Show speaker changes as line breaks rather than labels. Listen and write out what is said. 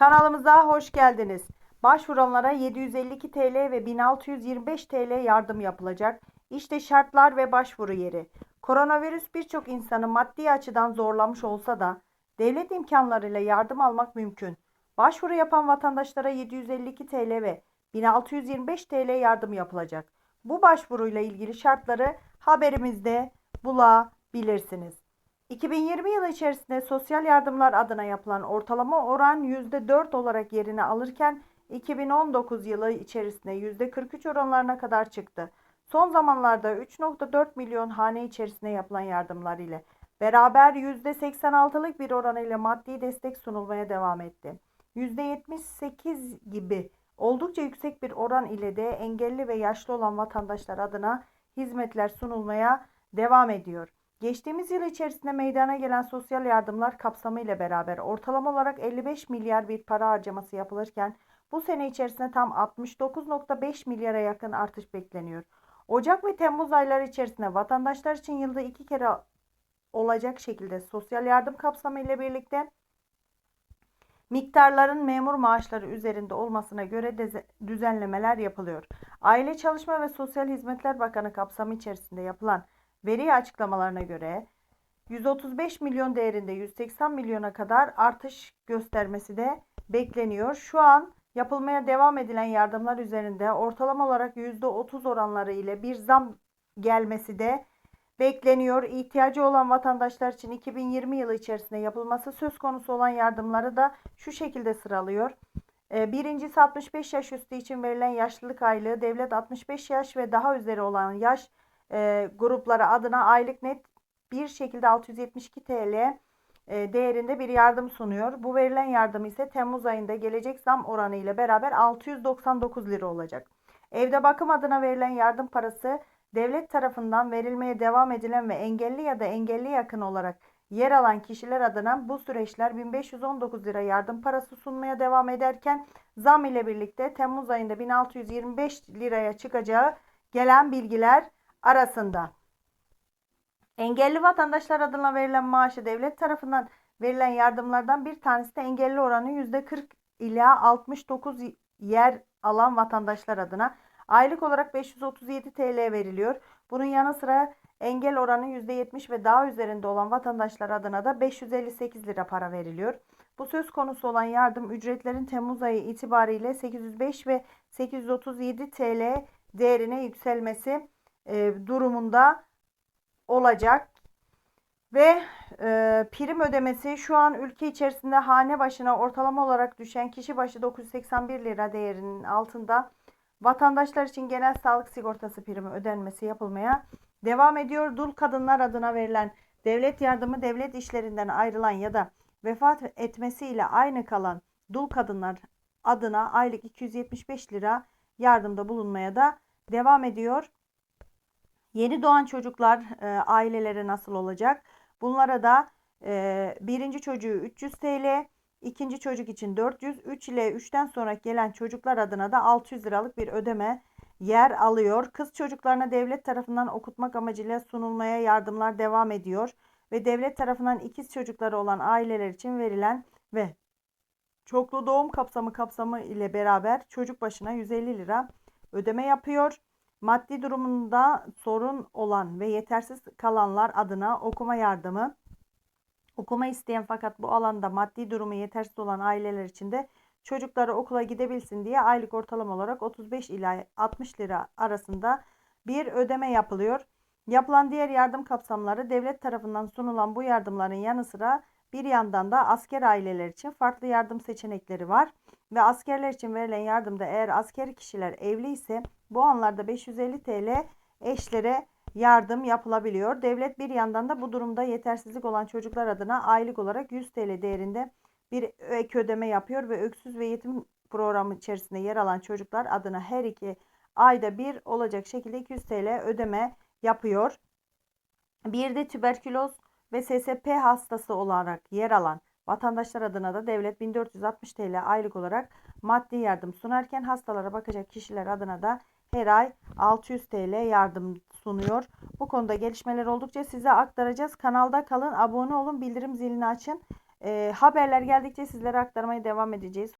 Kanalımıza hoş geldiniz. Başvuranlara 752 TL ve 1625 TL yardım yapılacak. İşte şartlar ve başvuru yeri. Koronavirüs birçok insanı maddi açıdan zorlamış olsa da devlet imkanlarıyla yardım almak mümkün. Başvuru yapan vatandaşlara 752 TL ve 1625 TL yardım yapılacak. Bu başvuruyla ilgili şartları haberimizde bulabilirsiniz. 2020 yılı içerisinde sosyal yardımlar adına yapılan ortalama oran %4 olarak yerini alırken 2019 yılı içerisinde %43 oranlarına kadar çıktı. Son zamanlarda 3.4 milyon hane içerisinde yapılan yardımlar ile beraber %86'lık bir oranıyla maddi destek sunulmaya devam etti. %78 gibi oldukça yüksek bir oran ile de engelli ve yaşlı olan vatandaşlar adına hizmetler sunulmaya devam ediyor. Geçtiğimiz yıl içerisinde meydana gelen sosyal yardımlar kapsamı ile beraber ortalama olarak 55 milyar bir para harcaması yapılırken bu sene içerisinde tam 69.5 milyara yakın artış bekleniyor. Ocak ve Temmuz ayları içerisinde vatandaşlar için yılda iki kere olacak şekilde sosyal yardım kapsamı ile birlikte miktarların memur maaşları üzerinde olmasına göre düzenlemeler yapılıyor. Aile Çalışma ve Sosyal Hizmetler Bakanı kapsamı içerisinde yapılan veri açıklamalarına göre 135 milyon değerinde 180 milyona kadar artış göstermesi de bekleniyor. Şu an yapılmaya devam edilen yardımlar üzerinde ortalama olarak %30 oranları ile bir zam gelmesi de bekleniyor. İhtiyacı olan vatandaşlar için 2020 yılı içerisinde yapılması söz konusu olan yardımları da şu şekilde sıralıyor. Ee, birincisi 65 yaş üstü için verilen yaşlılık aylığı devlet 65 yaş ve daha üzeri olan yaş e, grupları adına aylık net bir şekilde 672 TL e, değerinde bir yardım sunuyor. Bu verilen yardım ise Temmuz ayında gelecek zam oranı ile beraber 699 lira olacak. Evde bakım adına verilen yardım parası devlet tarafından verilmeye devam edilen ve engelli ya da engelli yakın olarak yer alan kişiler adına bu süreçler 1519 lira yardım parası sunmaya devam ederken zam ile birlikte Temmuz ayında 1625 liraya çıkacağı gelen bilgiler arasında. Engelli vatandaşlar adına verilen maaşı devlet tarafından verilen yardımlardan bir tanesi de engelli oranı %40 ila 69 yer alan vatandaşlar adına aylık olarak 537 TL veriliyor. Bunun yanı sıra engel oranı %70 ve daha üzerinde olan vatandaşlar adına da 558 lira para veriliyor. Bu söz konusu olan yardım ücretlerin Temmuz ayı itibariyle 805 ve 837 TL değerine yükselmesi e, durumunda olacak. Ve e, prim ödemesi şu an ülke içerisinde hane başına ortalama olarak düşen kişi başı 981 lira değerinin altında vatandaşlar için genel sağlık sigortası primi ödenmesi yapılmaya devam ediyor. Dul kadınlar adına verilen devlet yardımı devlet işlerinden ayrılan ya da vefat etmesiyle aynı kalan dul kadınlar adına aylık 275 lira yardımda bulunmaya da devam ediyor. Yeni doğan çocuklar e, ailelere nasıl olacak? Bunlara da e, birinci çocuğu 300 TL, ikinci çocuk için 400, 3 ile 3'ten sonra gelen çocuklar adına da 600 liralık bir ödeme yer alıyor. Kız çocuklarına devlet tarafından okutmak amacıyla sunulmaya yardımlar devam ediyor ve devlet tarafından ikiz çocukları olan aileler için verilen ve çoklu doğum kapsamı kapsamı ile beraber çocuk başına 150 lira ödeme yapıyor. Maddi durumunda sorun olan ve yetersiz kalanlar adına okuma yardımı, okuma isteyen fakat bu alanda maddi durumu yetersiz olan aileler için de çocukları okula gidebilsin diye aylık ortalama olarak 35 ila 60 lira arasında bir ödeme yapılıyor. Yapılan diğer yardım kapsamları devlet tarafından sunulan bu yardımların yanı sıra bir yandan da asker aileler için farklı yardım seçenekleri var ve askerler için verilen yardımda eğer asker kişiler evli ise bu anlarda 550 TL eşlere yardım yapılabiliyor. Devlet bir yandan da bu durumda yetersizlik olan çocuklar adına aylık olarak 100 TL değerinde bir ek ödeme yapıyor ve öksüz ve yetim programı içerisinde yer alan çocuklar adına her iki ayda bir olacak şekilde 200 TL ödeme yapıyor. Bir de tüberküloz ve SSP hastası olarak yer alan vatandaşlar adına da devlet 1460 TL aylık olarak maddi yardım sunarken hastalara bakacak kişiler adına da her ay 600 TL yardım sunuyor. Bu konuda gelişmeler oldukça size aktaracağız. Kanalda kalın, abone olun, bildirim zilini açın. E, haberler geldikçe sizlere aktarmaya devam edeceğiz.